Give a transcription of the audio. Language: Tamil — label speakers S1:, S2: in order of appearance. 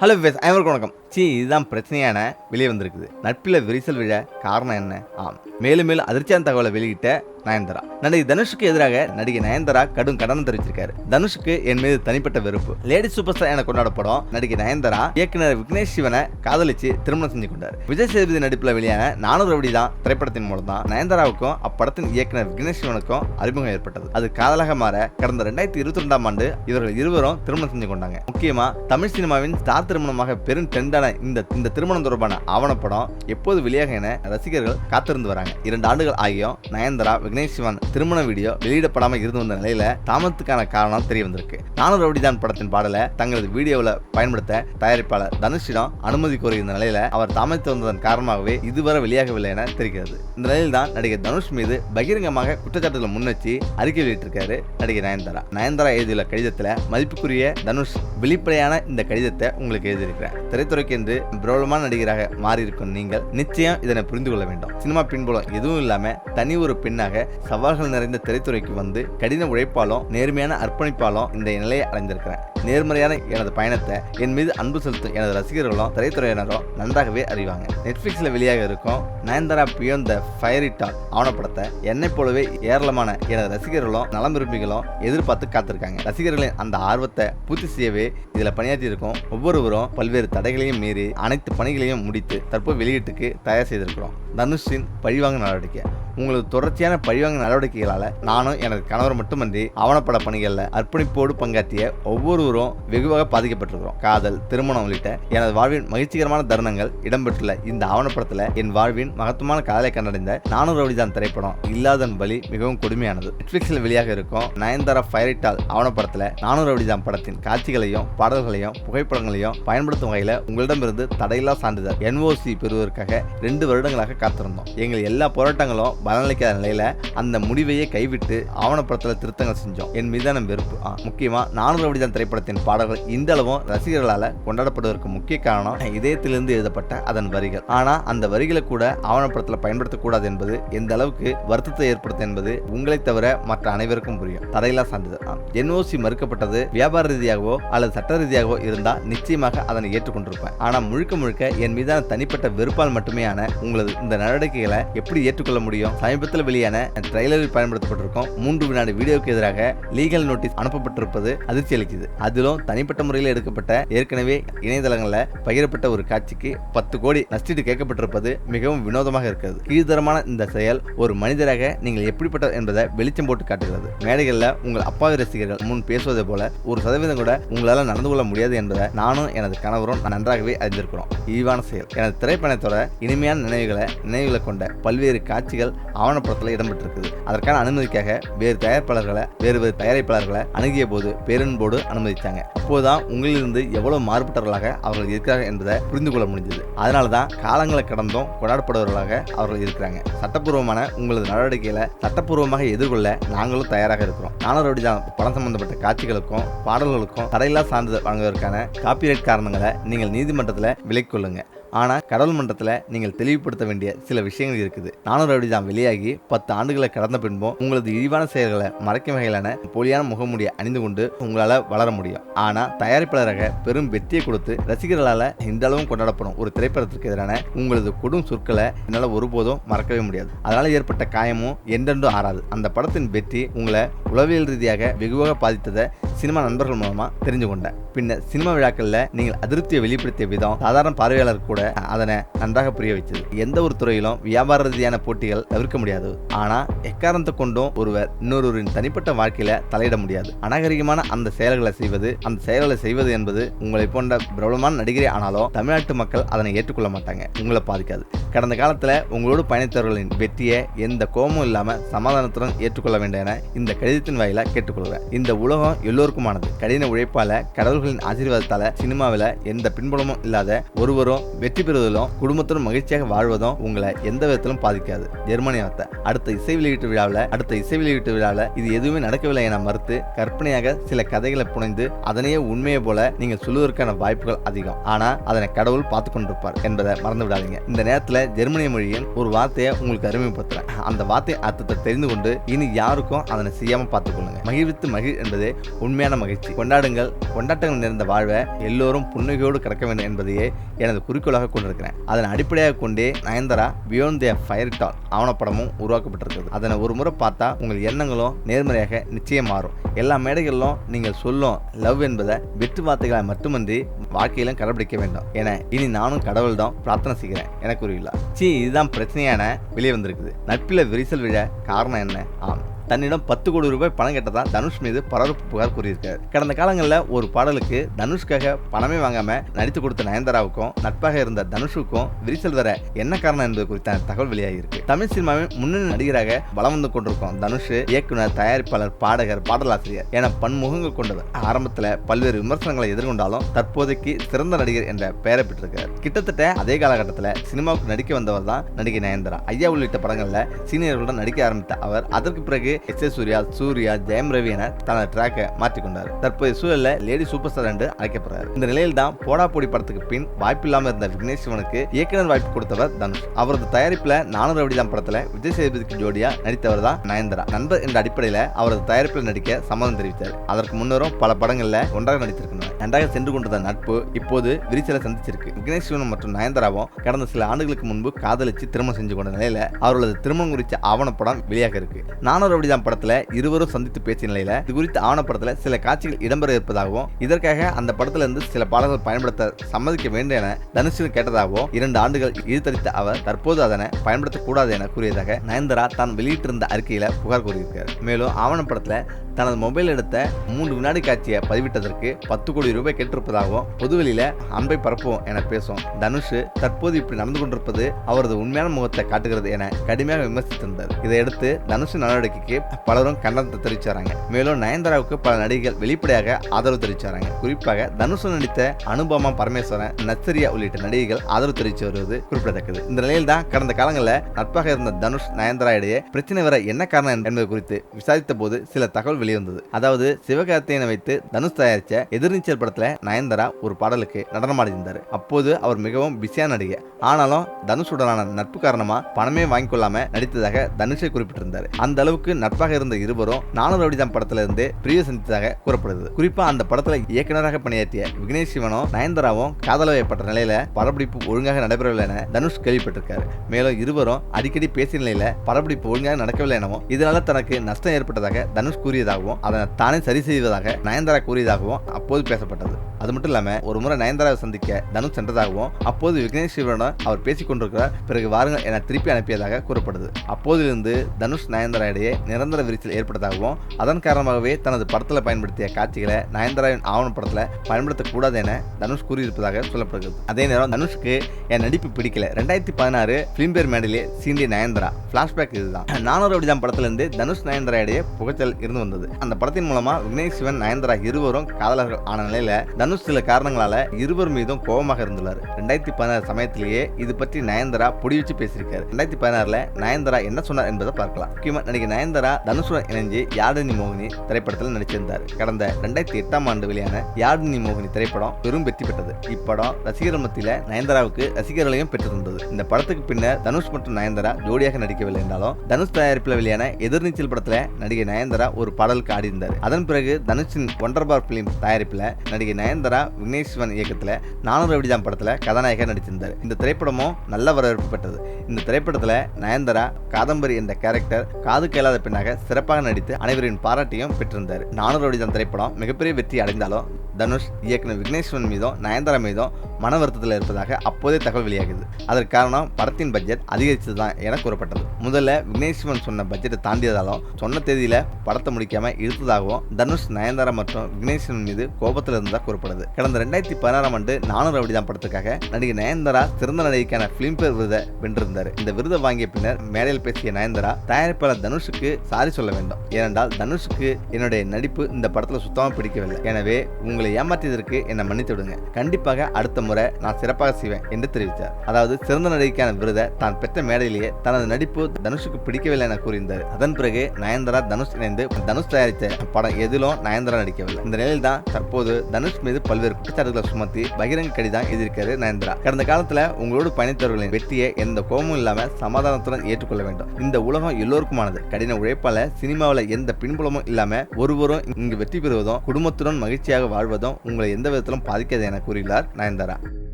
S1: ஹலோ விவேஸ் அனைவருக்கும் வணக்கம். சி இதுதான் பிரச்சனையான வெளியே வந்திருக்குது. நட்பில் விரிசல் விழ காரணம் என்ன? ஆம். மேலும் மேலும் அதிர்ச்சியான தகவலை வெளியிட்ட நயன்தாரா. நடிகை தனுஷுக்கு எதிராக நடிகை நயன்தாரா கடும் கடனம் தெரிவிச்சிருக்காரு தனுஷுக்கு என் மீது தனிப்பட்ட வெறுப்பு. லேடி சூப்பர் ஸ்டார் என கொண்டாடப்படும் நடிகை நயன்தாரா இயக்குனர் விக்னேஷ் சிவனை காதலிச்சு திருமணம் செஞ்சு கொண்டார். விஜய் சேதுபதி நடிப்பில் வெளியான நானூறு ரவுடி தான் திரைப்படத்தின் மூலம் தான் நயன்தாராவுக்கும் அப்படத்தின் இயக்குனர் விக்னேஷ் சிவனுக்கும் அறிமுகம் ஏற்பட்டது. அது காதலாக மாற கடந்த ரெண்டாயிரத்தி இருபத்தி ரெண்டாம் ஆண்டு இவர்கள் இருவரும் திருமணம் செஞ்சு கொண்டாங்க. முக்கியமா தமிழ் சினிமாவின் ஸ்டார் திருமணமாக பெரும் ட்ரெண்டான இந்த இந்த திருமணம் தொடர்பான ஆவணப்படம் எப்போது வெளியாக என ரசிகர்கள் காத்திருந்து வராங்க. இரண்டு ஆண்டுகள் ஆகியும் நயன்தாரா விக்னேஷ் சிவன் திருமண வீடியோ வெளியிடப்படாமல் இருந்து வந்த நிலையில தாமதத்துக்கான காரணம் தெரிய வந்திருக்கு. நானூறு ரவுடிதான் படத்தின் பாடலை தங்களது வீடியோவில் பயன்படுத்த தயாரிப்பாளர் தனுஷிடம் அனுமதி கோரியிருந்த நிலையில அவர் தாமதித்து வந்ததன் காரணமாகவே இதுவரை வெளியாகவில்லை என தெரிகிறது. இந்த நிலையில் தான் நடிகர் தனுஷ் மீது பகிரங்கமாக குற்றச்சாட்டுகளை முன்னெச்சி அறிக்கை வெளியிட்டிருக்காரு நடிகை நயன்தாரா. நயன்தாரா எழுதியுள்ள கடிதத்தில் மதிப்புக்குரிய தனுஷ் வெளிப்படையான இந்த கடிதத்தை உங்களுக்கு எழுதியிருக்கிறேன். திரைத்துறைக்கு என்று பிரபலமான நடிகராக மாறியிருக்கும் நீங்கள் நிச்சயம் இதனை புரிந்து கொள்ள வேண்டும். சினிமா பின்புலம் எதுவும் இல்லாம தனி ஒரு பெண்ணாக சவால்கள் நிறைந்த திரைத்துறைக்கு வந்து கடின உழைப்பாலும் நேர்மையான அர்ப்பணிப்பாலும் இந்த நிலையை அடைந்திருக்கிறேன். நேர்மறையான எனது பயணத்தை என் மீது அன்பு செலுத்தும் எனது ரசிகர்களும் திரைத்துறையினரும் நன்றாகவே அறிவாங்க. நெட்ஃப்ளிக்ஸில் வெளியாக இருக்கும் Nayanthara beyond the fairy tale ஆவணப்படத்தை என்னை போலவே ஏராளமான எனது ரசிகர்களும் நலம் விரும்பிகளும் எதிர்பார்த்து காத்திருக்காங்க. ரசிகர்களின் அந்த ஆர்வத்தை பூர்த்தி செய்யவே இதில் பணியாற்றி இருக்கும் ஒவ்வொருவரும் பல்வேறு தடைகளையும் மீறி அனைத்து பணிகளையும் முடித்து தற்போது வெளியீட்டுக்கு தயார் செய்திருக்கிறோம். தனுஷின் பழிவாங்க நடவடிக்கை. உங்களது தொடர்ச்சியான பழிவாங்க நடவடிக்கைகளால் நானும் எனது கணவர் மட்டுமன்றி ஆவணப்பட பணிகளில் அர்ப்பணிப்போடு பங்காற்றிய ஒவ்வொருவரும் வெகுவாக பாதிக்கப்பட்டிருக்கிறோம். காதல் திருமணம் உள்ளிட்ட எனது வாழ்வின் மகிழ்ச்சிகரமான தருணங்கள் இடம்பெற்றுள்ள இந்த ஆவணப்படத்தில் என் வாழ்வின் மகத்துவமான காதலை கண்டடைந்த நானூறு ரவுடிதான் திரைப்படம் இல்லாதன் பலி மிகவும் கொடுமையானது. நெட்ஃபிளிக்ஸில் வெளியாக இருக்கும் நயன்தாரா ஃபைரைட்டால் ஆவணப்படத்தில் நானூறு ரவுடிதான் படத்தின் காட்சிகளையும் பாடல்களையும் புகைப்படங்களையும் பயன்படுத்தும் வகையில் உங்களிடமிருந்து தடையில்லா சான்றிதழ் என்ஓசி பெறுவதற்காக ரெண்டு வருடங்களாக காத்திருந்தோம். எங்கள் எல்லா போராட்டங்களும் பலனளிக்காத நிலையில அந்த முடிவையே கைவிட்டு ஆவணப்படத்தில் திருத்தங்கள் செஞ்சோம். என் மீதான வெறுப்பு. முக்கியமாக முக்கியமா நானூறு அப்படிதான் திரைப்படத்தின் பாடல்கள். இந்த அளவும் ரசிகர்களால் கொண்டாடப்படுவதற்கு முக்கிய காரணம் இதயத்திலிருந்து எழுதப்பட்ட அதன் வரிகள். ஆனா அந்த வரிகளை கூட ஆவணப்படத்தில் பயன்படுத்தக்கூடாது என்பது எந்த அளவுக்கு வருத்தத்தை ஏற்படுத்தும் என்பது உங்களை தவிர மற்ற அனைவருக்கும் புரியும். தடையில்லா சான்றிதழ். என்ஓசி மறுக்கப்பட்டது வியாபார ரீதியாகவோ அல்லது சட்ட ரீதியாகவோ இருந்தால் நிச்சயமாக அதனை ஏற்றுக்கொண்டிருப்பேன். ஆனா முழுக்க முழுக்க என் மீதான தனிப்பட்ட வெறுப்பால் மட்டுமேயான உங்களது இந்த நடவடிக்கைகளை எப்படி ஏற்றுக்கொள்ள முடியும்? சமீபத்தில் வெளியான ட்ரைலரில் பயன்படுத்தப்பட்டிருக்கும் மூன்று வினாடி வீடியோவுக்கு எதிராக லீகல் நோட்டீஸ் அனுப்பப்பட்டிருப்பது அதிர்ச்சி அளிக்குது. அதிலும் தனிப்பட்ட முறையில் எடுக்கப்பட்ட ஏற்கனவே இணையதளங்களில் பகிரப்பட்ட ஒரு காட்சிக்கு பத்து கோடி நஷ்டீடு கேட்கப்பட்டிருப்பது மிகவும் வினோதமாக இருக்கிறது. கீழ்தரமான இந்த செயல் ஒரு மனிதராக நீங்கள் எப்படிப்பட்ட என்பதை வெளிச்சம் போட்டு காட்டுகிறது. மேடைகளில் உங்கள் அப்பாவி ரசிகர்கள் முன் பேசுவதை போல ஒரு சதவீதம் கூட உங்களால் நடந்து கொள்ள முடியாது என்பதை நானும் எனது கணவரும் நன்றாகவே அறிந்திருக்கிறோம். இழிவான செயல். எனது திரைப்படத்தோட இனிமையான நினைவுகளை நினைவுகளை கொண்ட பல்வேறு காட்சிகள் ஆவணப்படத்தில் இடம்பெற்றிருக்குது. அதற்கான அனுமதிக்காக வேறு தயாரிப்பாளர்களை வேறு வேறு தயாரிப்பாளர்களை அணுகிய போது பேரன்போடு அனுமதித்தாங்க அப்போதுதான் உங்களிலிருந்து எவ்வளவு மாறுபட்டவர்களாக அவர்கள் இருக்கிறார்கள் என்பதை புரிந்து கொள்ள முடிஞ்சது. அதனால தான் காலங்களை கடந்தும் கொண்டாடப்படுபவர்களாக அவர்கள் இருக்கிறாங்க. சட்டப்பூர்வமான உங்களது நடவடிக்கைகளை சட்டப்பூர்வமாக எதிர்கொள்ள நாங்களும் தயாராக இருக்கிறோம். நானோரோடி தான் படம் சம்பந்தப்பட்ட காட்சிகளுக்கும் பாடல்களுக்கும் தடையில்லா சான்றிதழ் வழங்குவதற்கான காப்பிரைட் காரணங்களை நீங்கள் நீதிமன்றத்தில் விலக்கிக் கொள்ளுங்கள் ஆனால் கடவுள் மன்றத்தில் நீங்கள் தெளிவுபடுத்த வேண்டிய சில விஷயங்கள் இருக்குது. நானூறு அடி தான் வெளியாகி பத்து ஆண்டுகளை கடந்த பின்பும் உங்களது இழிவான செயல்களை மறைக்கும் வகையிலான போலியான முகமூடியை அணிந்து கொண்டு உங்களால் வளர முடியும். ஆனால் தயாரிப்பாளராக பெரும் வெற்றியை கொடுத்து ரசிகர்களால் இந்த அளவும் கொண்டாடப்படும் ஒரு திரைப்படத்திற்கு எதிரான உங்களது கொடும் சொற்களை என்னால் ஒருபோதும் மறக்கவே முடியாது. அதனால் ஏற்பட்ட காயமும் என்றென்றும் ஆறாது. அந்த படத்தின் வெற்றி உங்களை உளவியல் ரீதியாக வெகுவாக பாதித்ததை சினிமா நண்பர்கள் மூலமா தெரிஞ்சு கொண்டேன் பின்னர் சினிமா விழாக்களில் நீங்கள் அதிருப்தியை வெளிப்படுத்திய விதம் சாதாரண பார்வையாளர் கூட அதனை நன்றாக புரிய வச்சது எந்த ஒரு துறையிலும் வியாபார ரீதியான போட்டிகள் தவிர்க்க முடியாது. ஆனா எக்காரணத்தை கொண்டும் ஒருவர் இன்னொருவரின் தனிப்பட்ட வாழ்க்கையில தலையிட முடியாது. அநாகரிகமான அந்த செயல்களை செய்வது அந்த செயல்களை செய்வது என்பது உங்களை போன்ற பிரபலமான நடிகரே ஆனாலும் தமிழ்நாட்டு மக்கள் அதனை ஏற்றுக்கொள்ள மாட்டாங்க. உங்களை பாதிக்காது. கடந்த காலத்துல உங்களோடு பயணித்தவர்களின் வெற்றியை எந்த கோபமும் இல்லாம சமாதானத்துடன் ஏற்றுக்கொள்ள வேண்டும் என இந்த கடிதத்தின் வாயில கேட்டுக்கொள்கிறேன். இந்த உலகம் எல்லோரும் எல்லோருக்குமானது கடின உழைப்பால கடவுள்களின் ஆசீர்வாதத்தால சினிமாவில் எந்த பின்புலமும் இல்லாத ஒருவரும் வெற்றி பெறுவதிலும் குடும்பத்துடன் மகிழ்ச்சியாக வாழ்வதும் உங்களை எந்த விதத்திலும் பாதிக்காது. ஜெர்மனி வார்த்தை. அடுத்த இசை வெளியீட்டு விழாவில் அடுத்த இசை வெளியீட்டு விழாவில் இது எதுவுமே நடக்கவில்லை என மறுத்து கற்பனையாக சில கதைகளை புனைந்து அதனையே உண்மையை போல நீங்கள் சொல்லுவதற்கான வாய்ப்புகள் அதிகம். ஆனா அதனை கடவுள் பார்த்து கொண்டிருப்பார் என்பதை மறந்து விடாதீங்க. இந்த நேரத்தில் ஜெர்மனிய மொழியின் ஒரு வார்த்தையை உங்களுக்கு அறிமுகப்படுத்துறேன். அந்த வார்த்தை அர்த்தத்தை தெரிந்து கொண்டு இனி யாருக்கும் அதனை செய்யாம பார்த்துக்கொள்ளுங்க மகிழ்வித்து மகிழ் என்பது உண்மை உண்மையான மகிழ்ச்சி. கொண்டாடுங்கள். கொண்டாட்டங்கள் நிறைந்த வாழ்வை எல்லோரும் புன்னகையோடு கடக்க வேண்டும் என்பதையே எனது குறிக்கோளாக கொண்டிருக்கிறேன். அதன் அடிப்படையாக கொண்டே Nayanthara beyond the fairy tale ஆவணப்படமும் உருவாக்கப்பட்டிருக்கிறது. அதனை ஒரு முறை பார்த்தா உங்கள் எண்ணங்களும் நேர்மறையாக நிச்சயம் மாறும். எல்லா மேடைகளிலும் நீங்கள் சொல்லும் லவ் என்பதை வெற்று வார்த்தைகளை மட்டுமன்றி வாழ்க்கையிலும் கடைபிடிக்க வேண்டும் என இனி நானும் கடவுள்தான் பிரார்த்தனை செய்கிறேன் என கூறியுள்ளார். சி இதுதான் பிரச்சனையான வெளியே வந்திருக்குது. நட்பில் விரிசல் விழ காரணம் என்ன? ஆம். தன்னிடம் பத்து கோடி ரூபாய் பணம் கேட்டதா தனுஷ் மீது பரபரப்பு புகார் கூறியிருக்காரு. கடந்த காலங்களில் ஒரு பாடலுக்கு தனுஷ்காக பணமே வாங்காம நடித்து கொடுத்த நயன்தாராவுக்கும் நட்பாக இருந்த தனுஷுக்கும் விரிசல் வர என்ன காரணம் என்பது குறித்த தகவல் வெளியாகியிருக்கு. தமிழ் சினிமாவின் முன்னணி நடிகராக வளம் வந்து கொண்டிருக்கும் தனுஷ் இயக்குனர் தயாரிப்பாளர் பாடகர் பாடலாசிரியர் என பன்முகங்கள் கொண்டவர் ஆரம்பத்தில் பல்வேறு விமர்சனங்களை எதிர்கொண்டாலும் தற்போதைக்கு சிறந்த நடிகர் என்ற பெயரை பெற்றிருக்கிறார் கிட்டத்தட்ட அதே காலகட்டத்தில் சினிமாவுக்கு நடிக்க வந்தவர் தான் நடிகை நயன்தாரா. ஐயா உள்ளிட்ட படங்களில் சீனியர்களுடன் நடிக்க ஆரம்பித்த அவர் அதற்கு பிறகு எஸ் ஏ சூர்யா சூர்யா ஜெயம் ரவி என தனது ட்ராக்கை மாற்றிக்கொண்டார். தற்போதைய சூழலில் லேடி சூப்பர் ஸ்டார் என்று அழைக்கப்படுறார். இந்த நிலையில் தான் போடா போடி படத்துக்கு பின் வாய்ப்பில்லாமல் இருந்த விக்னேஷ் சிவனுக்கு இயக்குனர் வாய்ப்பு கொடுத்தவர் தனுஷ். அவரது தயாரிப்பில் நானூறு ரவுடி படத்தில் விஜய் சேதுபதிக்கு ஜோடியா நடித்தவர் தான் நயன்தாரா. நண்பர் என்ற அடிப்படையில் அவரது தயாரிப்பில் நடிக்க சம்மதம் தெரிவித்தார். அதற்கு முன்னரும் பல படங்களில் ஒன்றாக நடித்திருக்கிறார் நன்றாக சென்று கொண்டிருந்த நட்பு இப்போது விரிசலை சந்திச்சிருக்கு. விக்னேஷ் சிவன் மற்றும் நயன்தாராவும் கடந்த சில ஆண்டுகளுக்கு முன்பு காதலிச்சு திருமணம் செஞ்சு கொண்ட நிலையில அவர்களது திருமணம் குறித்த ஆவணப்படம் வெளியாக இருக்கு. நானூறு ரவுடிதான் படத்துல இருவரும் சந்தித்து பேசிய நிலையில இது குறித்த ஆவணப்படத்துல சில காட்சிகள் இடம்பெற இருப்பதாகவும் இதற்காக அந்த படத்துல இருந்து சில பாடல்கள் பயன்படுத்த சம்மதிக்க வேண்டும் என தனுஷன் கேட்டதாகவும் இரண்டு ஆண்டுகள் இழுத்தடித்த அவர் தற்போது அதனை பயன்படுத்தக்கூடாது என கூறியதாக நயன்தாரா தான் வெளியிட்டிருந்த அறிக்கையில புகார் கூறியிருக்கார் மேலும் ஆவணப்படத்துல தனது மொபைல் எடுத்த மூன்று வினாடி காட்சியை பதிவிட்டதற்கு பத்து கோடி ரூபாய் கேட்டிருப்பதாகவும் பொதுவெளியில அன்பை பரப்புவோம் என பேசும் தனுஷ் தற்போது இப்படி நடந்து கொண்டிருப்பது அவரது உண்மையான முகத்தை காட்டுகிறது என கடுமையாக விமர்சித்திருந்தார். இதையடுத்து தனுஷ் நடவடிக்கைக்கு பலரும் கண்டனத்தை தெரிவிச்சாங்க மேலும் நயன்தாராவுக்கு பல நடிகைகள் வெளிப்படையாக ஆதரவு தெரிவிச்சாங்க குறிப்பாக தனுஷ் நடித்த அனுபமா பரமேஸ்வரன் நச்சரியா உள்ளிட்ட நடிகைகள் ஆதரவு தெரிவித்து வருவது குறிப்பிடத்தக்கது. இந்த நிலையில் தான் கடந்த காலங்களில் நட்பாக இருந்த தனுஷ் நயன்தாரா இடையே பிரச்சனை வர என்ன காரணம் என்பது குறித்து விசாரித்த போது சில தகவல் வெளிவந்தது. அதாவது சிவகார்த்தியனை வைத்து தனுஷ் தயாரித்த எதிர்நீச்சல் படத்துல நயன்தாரா ஒரு பாடலுக்கு நடனமாடியிருந்தார். அப்போது அவர் மிகவும் பிஸியான நடிகை. ஆனாலும் தனுஷுடனான நட்பு காரணமா பணமே வாங்கிக் கொள்ளாம நடித்ததாக தனுஷை குறிப்பிட்டிருந்தார். அந்த அளவுக்கு நட்பாக இருந்த இருவரும் நானூறு ரவுடிதான் படத்துல இருந்து பிரிய சந்தித்ததாக கூறப்படுது. குறிப்பா அந்த படத்துல இயக்குனராக பணியாற்றிய விக்னேஷ் சிவனும் நயன்தாராவும் காதல வைப்பட்ட நிலையில படப்பிடிப்பு ஒழுங்காக நடைபெறவில்லை என தனுஷ் கேள்விப்பட்டிருக்காரு. மேலும் இருவரும் அடிக்கடி பேசிய நிலையில படப்பிடிப்பு ஒழுங்காக நடக்கவில்லை எனவும் இதனால தனக்கு நஷ்டம் ஏற்பட்டதாக தனுஷ் கூறியதாகவும் அதனை தானே சரி செய்வதாக நயன்தாரா கூறியதாகவும் அப்போது பேசப்பட்டது. அது மட்டும் இல்லாம ஒரு முறை நயன்தாராவை சந்திக்க தனுஷ் சென்றதாகவும் அப்போது விக்னேஷ் சிவனுடன் அவர் பேசிக் கொண்டிருக்கிறார் பிறகு வாருங்கள் என திருப்பி அனுப்பியதாக கூறப்படுது. அப்போதிலிருந்து தனுஷ் நயன்தாரா இடையே நிரந்தர விரிசல் ஏற்பட்டதாகவும் அதன் காரணமாகவே தனது படத்தில் பயன்படுத்திய காட்சிகளை நயன்தாராவின் ஆவணப்படத்தில் பயன்படுத்தக்கூடாது என தனுஷ் கூறியிருப்பதாக சொல்லப்படுகிறது. அதே நேரம் தனுஷ்க்கு என் நடிப்பு பிடிக்கல. ரெண்டாயிரத்தி பதினாறு பிலிம்பேர் மேடையிலே சீண்டிய நயன்தாரா பிளாஷ்பேக் இதுதான். நானூறு அப்படிதான் படத்திலிருந்து தனுஷ் நயன்தாரா இடையே புகைச்சல் இருந்து வந்தது. அந்த படத்தின் மூலமா விக்னேஷ் சிவன் நயன்தாரா இருவரும் காதலர்கள் ஆன நிலையில தனுஷ் தனுஷ் சில காரணங்களால இருவர் மீதும் கோபமாக இருந்துள்ளார். ரெண்டாயிரத்தி பதினாறு சமயத்திலேயே இது பற்றி நயன்தாரா பொடி வச்சு பேசியிருக்காரு. ரெண்டாயிரத்தி பதினாறுல நயன்தாரா என்ன சொன்னார் என்பதை பார்க்கலாம். முக்கியமா நடிகை நயன்தாரா தனுஷுடன் இணைஞ்சு யாழினி மோகினி திரைப்படத்தில் நடிச்சிருந்தார். கடந்த ரெண்டாயிரத்தி எட்டாம் ஆண்டு வெளியான யாழினி மோகினி திரைப்படம் பெரும் வெற்றி பெற்றது. இப்படம் ரசிகர் மத்தியில நயன்தாராவுக்கு ரசிகர்களையும் பெற்றிருந்தது. இந்த படத்துக்கு பின்னர் தனுஷ் மற்றும் நயன்தாரா ஜோடியாக நடிக்கவில்லை என்றாலும் தனுஷ் தயாரிப்பில் வெளியான எதிர்நீச்சல் படத்துல நடிகை நயன்தாரா ஒரு பாடலுக்கு ஆடியிருந்தார். அதன் பிறகு தனுஷின் ஒண்டர் பார் பிலிம் தயாரிப்பில் நடிகை நயன் விக்னேஷ் சிவன் இயக்கத்தில் நானூறு அப்படிதான் படத்தில் கதாநாயகர் நடித்திருந்தார். இந்த திரைப்படமும் நல்ல வரவேற்பு பெற்றது. இந்த திரைப்படத்தில் நயன்தாரா காதம்பரி என்ற கேரக்டர் காது கேளாத பெண்ணாக சிறப்பாக நடித்து அனைவரின் பாராட்டியும் பெற்றிருந்தார். நானூறு அப்படிதான் திரைப்படம் மிகப்பெரிய வெற்றி அடைந்தாலும் தனுஷ் இயக்குனர் விக்னேஸ்வரன் மீதும் நயன்தாரா மீதும் மன வருத்தத்தில் இருப்பதாக அப்போதே தகவல் வெளியாகுது அதற்கு காரணம் படத்தின் பட்ஜெட் அதிகரித்தது தான் என கூறப்பட்டது. முதல்ல விக்னேஷ்வன் சொன்ன பட்ஜெட்டை தாண்டியதாலும் சொன்ன தேதியில் படத்தை முடிக்காம இழுத்ததாகவும் தனுஷ் நயன்தாரா மற்றும் விக்னேஸ்வரன் மீது கோபத்தில் இருந்ததாக கூறப்படுது. கடந்த ரெண்டாயிரத்தி பதினாறாம் ஆண்டு நானூறு அப்படிதான் படத்துக்காக நடிகை நயன்தாரா சிறந்த நடிகைக்கான பிலிம்பேர் விருதை வென்றிருந்தார். இந்த விருதை வாங்கிய பின்னர் மேடையில் பேசிய நயன்தாரா தயாரிப்பாளர் தனுஷுக்கு சாரி சொல்ல வேண்டும். ஏனென்றால் தனுஷுக்கு என்னுடைய நடிப்பு இந்த படத்தில் சுத்தமாக பிடிக்கவில்லை. எனவே உங்களை ஏமாற்றியதற்கு என்னை மன்னித்து விடுங்க. கண்டிப்பாக அடுத்த முறை நான் சிறப்பாக செய்வேன் என்று தெரிவித்தார். அதாவது சிறந்த நடிகைக்கான விருதை தான் பெற்ற மேடையிலேயே தனது நடிப்பு தனுஷுக்கு பிடிக்கவில்லை என கூறியிருந்தார். அதன் பிறகு நயன்தாரா தனுஷ் இணைந்து தனுஷ் தயாரித்த படம் எதிலும் நயன்தாரா நடிக்கவில்லை. இந்த நிலையில் தான் தற்போது தனுஷ் மீது பல்வேறு குற்றச்சாட்டுகளை சுமத்தி பகிரங்க கடிதம் எழுதியிருக்காரு நயன்தாரா. கடந்த காலத்துல உங்களோடு பயணித்தவர்களின் வெற்றியை எந்த கோபமும் இல்லாம சமாதானத்துடன் ஏற்றுக்கொள்ள வேண்டும். இந்த உலகம் எல்லோருக்குமானது. கடின உழைப்பால சினிமாவில் எந்த பின்புலமும் இல்லாம ஒருவரும் இங்கு வெற்றி பெறுவதும் குடும்பத்துடன் மகிழ்ச்சியாக வாழ்வதும் உங்களை எந்த விதத்திலும் பாதிக்காது என கூறியுள்ளார் நயன்தாரா. back.